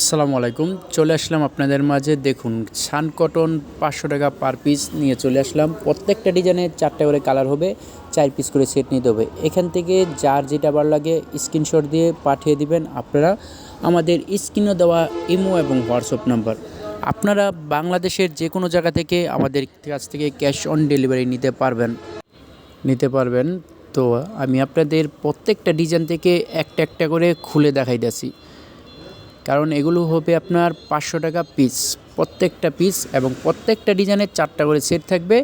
আসসালামু আলাইকুম। চলে আসলাম আপনাদের মাঝে। দেখুন সান কটন পাঁচশো টাকা পার পিস নিয়ে চলে আসলাম। প্রত্যেকটা ডিজাইনে চারটা করে কালার হবে, চার পিস করে সেট নিতে হবে। এখান থেকে যার যেটা ভালো লাগে স্ক্রিনশট দিয়ে পাঠিয়ে দিবেন আপনারা। আমাদের স্ক্রিনে দেওয়া ইমো এবং হোয়াটসঅ্যাপ নাম্বার। আপনারা বাংলাদেশের যে কোনো জায়গা থেকে আমাদের কাছ থেকে ক্যাশ অন ডেলিভারি নিতে পারবেন। নিতে পারবেন। তো আমি আপনাদের প্রত্যেকটা ডিজাইন থেকে একটা একটা করে খুলে দেখাই দিয়েছি কারণ এগুলো হবে আপনার পাঁচশো টাকা পিস প্রত্যেকটা পিস এবং প্রত্যেকটা ডিজাইনের চারটা করে সেট থাকবে।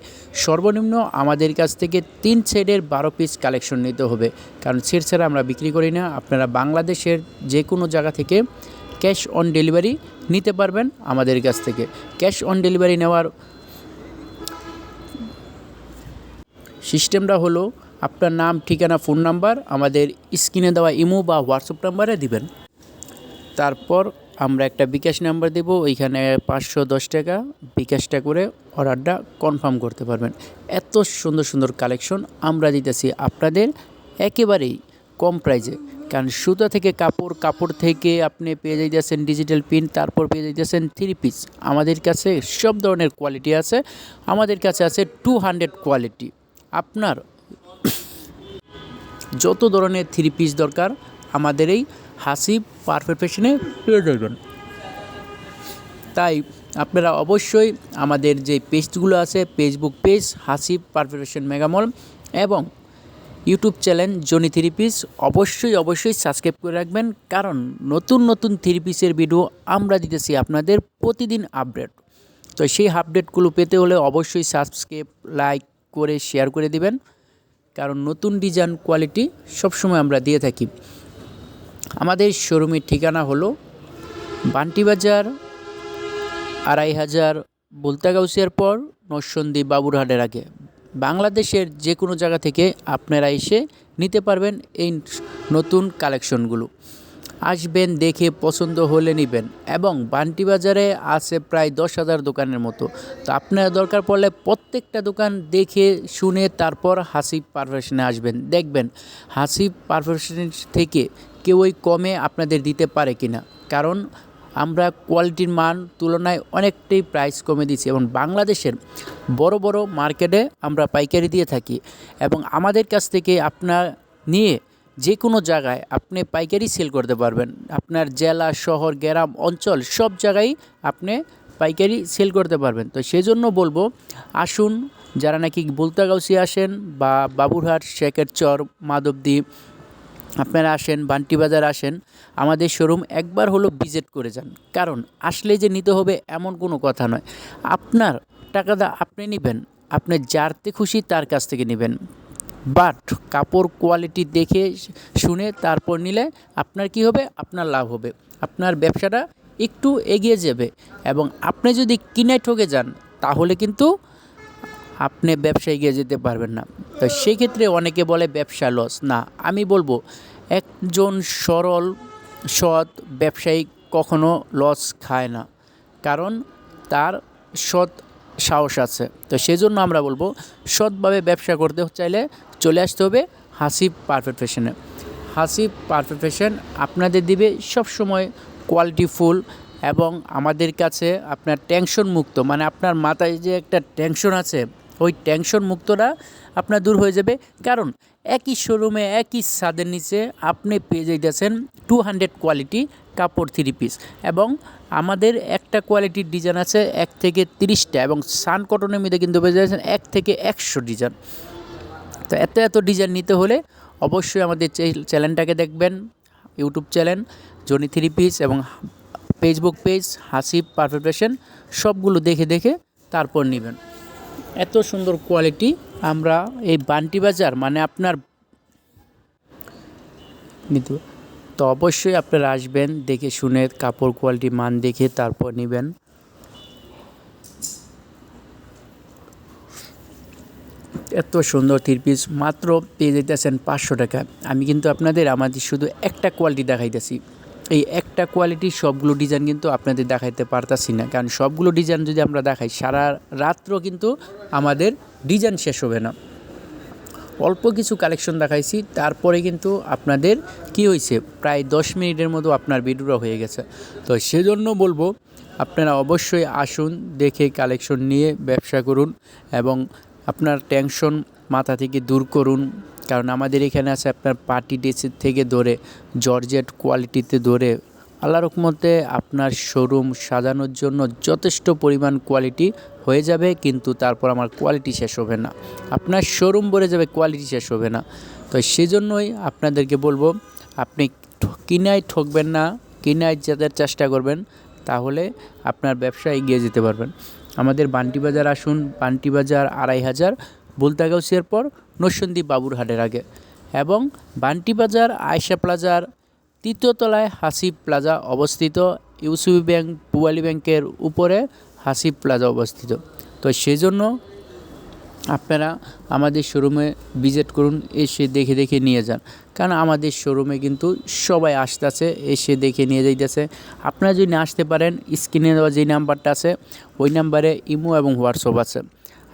সর্বনিম্ন আমাদের কাছ থেকে তিন সেটের বারো পিস কালেকশন নিতে হবে। কারণ সেট ছাড়া আমরা বিক্রি করি না। আপনারা বাংলাদেশের যে কোনো জায়গা থেকে ক্যাশ অন ডেলিভারি নিতে পারবেন আমাদের কাছ থেকে। ক্যাশ অন ডেলিভারি নেওয়ার সিস্টেমটা হলো আপনার নাম, ঠিকানা ফোন নাম্বার আমাদের স্ক্রিনে দেওয়া ইমো বা হোয়াটসঅ্যাপ নাম্বারে দিবেন। তারপর আমরা একটা বিকাশ নাম্বার দেব, ওইখানে পাঁচশো দশ টাকা। বিকাশটা করে অর্ডারটা কনফার্ম করতে পারবেন। এত সুন্দর সুন্দর কালেকশন আমরা দিতেছি আপনাদের একেবারেই কম প্রাইজে। কারণ সুতা থেকে কাপড় কাপড় থেকে আপনি পেয়ে যাইতেছেন ডিজিটাল পিন তারপর পেয়ে যাইতেছেন থ্রি পিস আমাদের কাছে সব ধরনের কোয়ালিটি আছে। আমাদের কাছে আছে টু হান্ড্রেড কোয়ালিটি আপনার যত ধরনের থ্রি পিস দরকার আমাদের এই হাসি পারফেক্ট ফ্যাশনে পেয়ে যাবেন। তাই আপনারা অবশ্যই আমাদের যে পেজগুলো আছে Facebook page Hasi perfect fashion megamall এবং YouTube channel Joni three piece অবশ্যই অবশ্যই সাবস্ক্রাইব করে রাখবেন। কারণ নতুন নতুন থ্রি পিসের ভিডিও আমরা দিতেছি আপনাদের প্রতিদিন আপডেট তো সেই আপডেটগুলো পেতে হলে অবশ্যই সাবস্ক্রাইব লাইক করে শেয়ার করে দিবেন। কারণ নতুন ডিজাইন কোয়ালিটি সবসময় আমরা দিয়ে থাকি। আমাদের শোরুমের ঠিকানা হলো বান্টিবাজার, আড়াই হাজার বুলতাগাউসিয়ার পর নরসন্দী বাবুরহাটের আগে। বাংলাদেশের যে কোনো জায়গা থেকে আপনারা এসে নিতে পারবেন এই নতুন কালেকশনগুলো। আসবেন দেখে পছন্দ হলে নেবেন এবং বান্টি বাজারে আছে প্রায় দশ হাজার দোকানের মতো। তো আপনার দরকার পড়লে প্রত্যেকটা দোকান দেখে শুনে তারপর হাসি পারফেকশনে আসবেন। দেখবেন হাসি পারফেকশন থেকে কেউই কমে আপনাদের দিতে পারে কিনা। কারণ আমরা কোয়ালিটির মান তুলনায় অনেকটাই প্রাইস কমে দিচ্ছি এবং বাংলাদেশের বড় বড় মার্কেটে আমরা পাইকারি দিয়ে থাকি এবং আমাদের কাছ থেকে আপনার নিয়ে যে কোনো জায়গায় আপনি পাইকারি সেল করতে পারবেন। আপনার জেলা, শহর, গ্রাম, অঞ্চল সব জায়গায় আপনি পাইকারি সেল করতে পারবেন। তো সেজন্য বলব, আসুন, যারা নাকি বুলতাগাউসি আসেন বা বাবুরহাট শেখের চর মাধবদ্বীপ আপনারা আসেন বান্টি বাজার আসেন, আমাদের শোরুম একবার হলো ভিজিট করে যান। কারণ আসলে যে নিতে হবে এমন কোনো কথা নয়। আপনার টাকাটা আপনি নেবেন, আপনি যারতে খুশি তার কাছ থেকে নেবেন। বাট কাপড় কোয়ালিটি দেখে শুনে তারপর নিলে আপনার কি হবে? আপনার লাভ হবে। আপনার ব্যবসাটা একটু এগিয়ে যাবে। এবং আপনি যদি কিনে ঠকে যান, তাহলে কিন্তু আপনি ব্যবসা এগিয়ে যেতে পারবেন না। তো সেই ক্ষেত্রে অনেকে বলে ব্যবসা লস না, আমি বলব, একজন সরল, সৎ ব্যবসায়ী কখনো লস খায় না। কারণ তার সৎ সাহস আছে। তো সেজন্য আমরা বলব, সৎভাবে ব্যবসা করতে চাইলে চলে আসতে হবে হাসি পারফেক্ট ফ্যাশনে হাসি পারফেক্ট ফ্যাশন আপনাদের দিবে সবসময় কোয়ালিটি ফুল এবং আমাদের কাছে আপনার টেনশন মুক্ত। মানে আপনার মাথায় যে একটা টেনশন আছে ওই টেনশন মুক্তটা আপনার দূর হয়ে যাবে। কারণ একই শোরুমে একই ছাদের নিচে আপনি পেয়ে যাইতেছেন টু হান্ড্রেড কোয়ালিটি কাপড় থ্রি পিস এবং আমাদের একটা কোয়ালিটির ডিজাইন আছে এক থেকে তিরিশটা এবং সান কটনের মধ্যে কিন্তু পেয়ে যাচ্ছেন এক থেকে একশো ডিজাইন তো এত এত ডিজাইন নিতে হলে অবশ্যই আমাদের চ্যানেলটাকে দেখবেন YouTube channel Joni three piece এবং Facebook page Hasib perfect fashion সবগুলো দেখে দেখে তারপর নেবেন। এত সুন্দর কোয়ালিটি আমরা এই বান্টি বাজার মানে আপনার তো অবশ্যই আপনারা আসবেন, দেখে শুনে কাপড় কোয়ালিটি মান দেখে তারপর নেবেন। এত সুন্দর থ্রি পিস মাত্র পেয়ে যেতেছেন পাঁচশো টাকা। আমি কিন্তু আপনাদের, আমাদের শুধু একটা কোয়ালিটি দেখাইতেছি। এই একটা কোয়ালিটি সবগুলো ডিজাইন কিন্তু আপনাদের দেখাইতে পারতাছি না। কারণ সবগুলো ডিজাইন যদি আমরা দেখাই, সারা রাত্র কিন্তু আমাদের ডিজাইন শেষ হবে না। অল্প কিছু কালেকশন দেখাইছি, তারপরে কিন্তু আপনাদের কি হয়েছে প্রায় দশ মিনিটের মতো আপনার ভিডিওটা হয়ে গেছে। তো সেজন্য বলব, আপনারা অবশ্যই আসুন, দেখে কালেকশন নিয়ে ব্যবসা করুন এবং আপনার টেনশন মাথা থেকে দূর করুন। কারণ আমাদের এখানে আছে আপনার পার্টি ড্রেসের থেকে ধরে জর্জেট কোয়ালিটিতে ধরে আল্লাহ রকমতে আপনার শোরুম সাজানোর জন্য যথেষ্ট পরিমাণ কোয়ালিটি হয়ে যাবে, কিন্তু তারপর আমার কোয়ালিটি শেষ হবে না। আপনার শোরুম ভরে যাবে, কোয়ালিটি শেষ হবে না। তো সেজন্যই আপনাদেরকে বলব, আপনি কিনায় ঠকবেন না, কিনায় যাদের চেষ্টা করবেন, তাহলে আপনার ব্যবসা এগিয়ে যেতে পারবেন। আমাদের বান্টি বাজার আসুন, বান্টি বাজার আড়াই হাজার, বুলতাগাউসিয়ার পর নরসন্দী বাবুরহাটের আগে এবং বান্টি বাজার আয়সা প্লাজার তৃতীয় তলায় হাসিব প্লাজা অবস্থিত। ইউসিবি ব্যাংক পুয়ালি ব্যাংকের উপরে হাসিব প্লাজা অবস্থিত। তো সেই জন্য আপনারা আমাদের শোরুমে ভিজিট করুন, এসে দেখে দেখে নিয়ে যান। কারণ আমাদের শোরুমে কিন্তু সবাই আসতেছে, এসে দেখে নিয়ে যাইতেছে। আপনারা যদি আসতে পারেন, স্ক্রিনে দেওয়া যে নাম্বারটা আছে, ওই নাম্বারে ইমো এবং হোয়াটসঅ্যাপ আছে।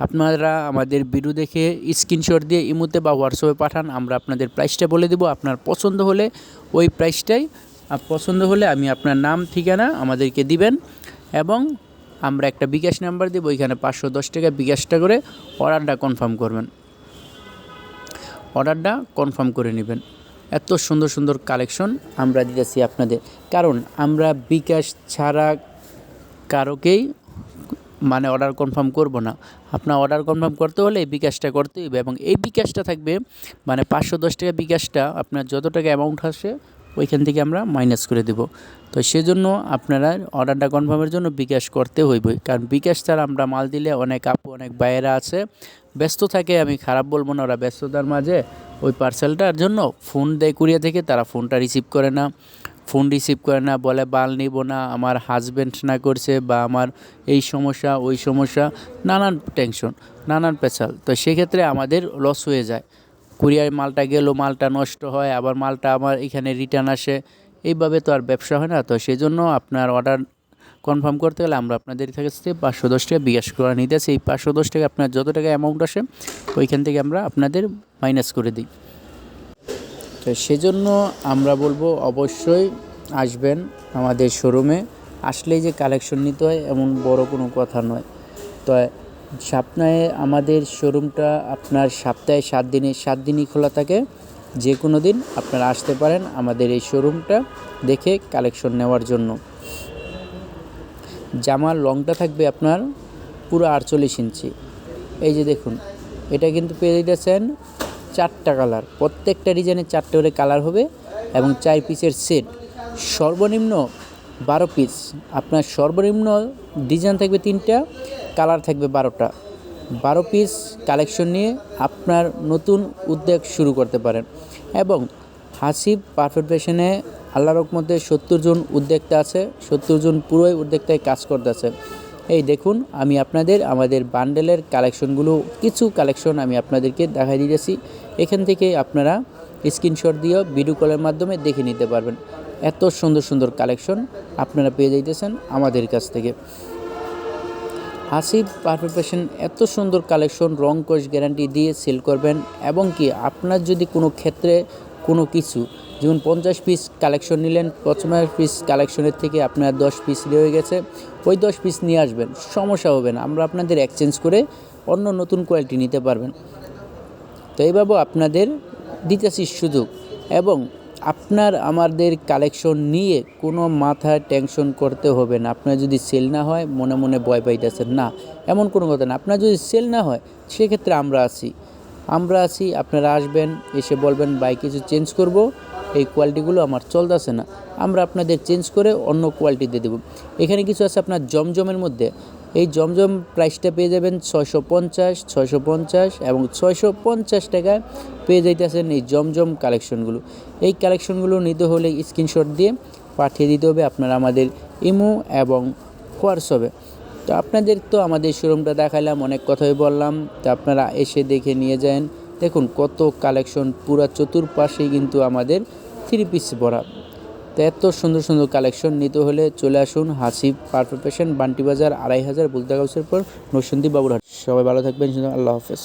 আপনারা আমাদের ভিডিও দেখে স্ক্রিনশট দিয়ে ইমোতে বা হোয়াটসঅ্যাপে পাঠান, আমরা আপনাদের প্রাইসটা বলে দেবো। আপনার পছন্দ হলে ওই প্রাইসটাই পছন্দ হলে আমি আপনার নাম, ঠিকানা আমাদেরকে দিবেন এবং আমরা একটা বিকাশ নাম্বার দেবো, ওইখানে পাঁচশো দশ টাকা বিকাশটা করে অর্ডারটা কনফার্ম করবেন। অর্ডারটা কনফার্ম করে নেবেন। এত সুন্দর সুন্দর কালেকশন আমরা দিতেছি আপনাদের। কারণ আমরা বিকাশ ছাড়া কারোকেই মানে অর্ডার কনফার্ম করব না। আপনার অর্ডার কনফার্ম করতে হলে এই বিকাশটা করতে হবে এবং এই বিকাশটা থাকবে মানে পাঁচশো দশ টাকা বিকাশটা, আপনার যত টাকা অ্যামাউন্ট আসে, ওইখান থেকে আমরা মাইনাস করে দেব। তো সেজন্য আপনারা অর্ডারটা কনফার্মের জন্য বিকাশ করতে হইবই। কারণ বিকাশ ছাড়া আমরা মাল দিলে অনেক আপু, অনেক বাইরা আছে, ব্যস্ত থাকে, আমি খারাপ বলব না, ওরা ব্যস্ততার মাঝে ওই পার্সেলটার জন্য ফোন দেয় কুরিয়া থেকে, তারা ফোনটা রিসিভ করে না। ফোন রিসিভ করে না, বলে, বাল নিব না, আমার হাজব্যান্ড না করছে বা আমার এই সমস্যা, ওই সমস্যা। নানান টেনশন নানান পেছাল তো সেক্ষেত্রে আমাদের লস হয়ে যায়। কুরিয়ার মালটা গেল, মালটা নষ্ট হয়, আবার মালটা আমার এখানে রিটার্ন আসে। এইভাবে তো আর ব্যবসা হয় না। তো সেই জন্য আপনার অর্ডার কনফার্ম করতে গেলে আমরা আপনাদের কাছ থেকে পাঁচশো দশ টাকা বিকাশ করে নিতেছি এই পাঁচশো দশ টাকা আপনার যত টাকা অ্যামাউন্ট আসে, ওইখান থেকে আমরা আপনাদের মাইনাস করে দিই। তো সেজন্য আমরা বলব অবশ্যই আসবেন আমাদের শোরুমে। আসলেই যে কালেকশন নিতে হয় এমন বড় কোনো কথা নয়। তো সপ্তাহে আমাদের শোরুমটা আপনার সপ্তাহে সাত দিনে, সাত দিনই খোলা থাকে। যে কোনো দিন আপনারা আসতে পারেন আমাদের এই শোরুমটা দেখে কালেকশন নেওয়ার জন্য। জামার লংটা থাকবে আপনার পুরো আটচল্লিশ ইঞ্চি। এই যে দেখুন, এটা কিন্তু পেয়ে দিতেছেন চারটা কালার প্রত্যেকটা ডিজাইনের চারটে করে কালার হবে এবং চার পিসের সেট সর্বনিম্ন বারো পিস আপনার সর্বনিম্ন ডিজাইন থাকবে তিনটা কালার থাকবে বারোটা। বারো পিস কালেকশন নিয়ে আপনার নতুন উদ্যোগ শুরু করতে পারেন। এবং হাসিব পারফেক্ট ফ্যাশনে আল্লাহ রকমতে সত্তর জন উদ্যোক্তা আছে, সত্তর জন পুরোই উদ্যোক্তায় কাজ করতেছে। এই দেখুন, আমি আপনাদের, আমাদের বান্ডেলের কালেকশনগুলো কিছু কালেকশন আমি আপনাদেরকে দেখাই দিয়েছি এখান থেকে আপনারা স্ক্রিনশট দিয়েও ভিডিও কলের মাধ্যমে দেখে নিতে পারবেন। এত সুন্দর সুন্দর কালেকশন আপনারা পেয়ে যাইতেছেন আমাদের কাছ থেকে। হাসিব পারফেক্ট ফ্যাশন এত সুন্দর কালেকশন রং কোষ গ্যারান্টি দিয়ে সেল করবেন। এবং কি, আপনার যদি কোনো ক্ষেত্রে কোনো কিছু। যেমন পঞ্চাশ পিস কালেকশন নিলেন পঞ্চাশ পিস কালেকশনের থেকে আপনার দশ পিস রয়ে গেছে। ওই দশ পিস নিয়ে আসবেন, সমস্যা হবে না। আমরা আপনাদের এক্সচেঞ্জ করে অন্য নতুন কোয়ালিটি নিতে পারবেন। তো এইভাবে আপনাদের দিতেছি সুযোগ এবং আপনার আমাদের কালেকশন নিয়ে কোনো মাথায় টেনশন করতে হবে না। আপনার যদি সেল না হয়, মনে মনে ভয় পাইতেছেন, না, এমন কোনো কথা না। আপনার যদি সেল না হয়, সেক্ষেত্রে আমরা আছি। আমরা আছি, আপনারা আসবেন, এসে বলবেন বাইক কিছু চেঞ্জ করব? এই কোয়ালিটিগুলো আমার চলতেছে না। আমরা আপনাদের চেঞ্জ করে অন্য কোয়ালিটি দিয়ে দেবো। এখানে কিছু আছে আপনার জমজমের মধ্যে। এই জমজম প্রাইসটা পেয়ে যাবেন ছয়শো পঞ্চাশ ছয়শো পঞ্চাশ এবং ছয়শো পঞ্চাশ টাকায় পেয়ে যাইতেছেন এই জমজম কালেকশনগুলো এই কালেকশনগুলো নিতে হলে স্ক্রিনশট দিয়ে পাঠিয়ে দিতে হবে আপনারা আমাদের ইমো এবং হোয়াটসঅ্যাপে। তো আপনাদের তো আমাদের শোরুমটা দেখালাম, অনেক কথাই বললাম। তো আপনারা এসে দেখে নিয়ে যান। দেখুন কত কালেকশন পুরো চতুর্পাশে কিন্তু আমাদের থ্রি পিস ভরা তো এত সুন্দর সুন্দর কালেকশন নিতে হলে চলে আসুন হাসি পারফেকশন বান্টি বাজার, আড়াই হাজার বুলদাগাউসের পর নরসন্দী বাবুরহাট। সবাই ভালো থাকবেন আল্লাহ হাফেজ।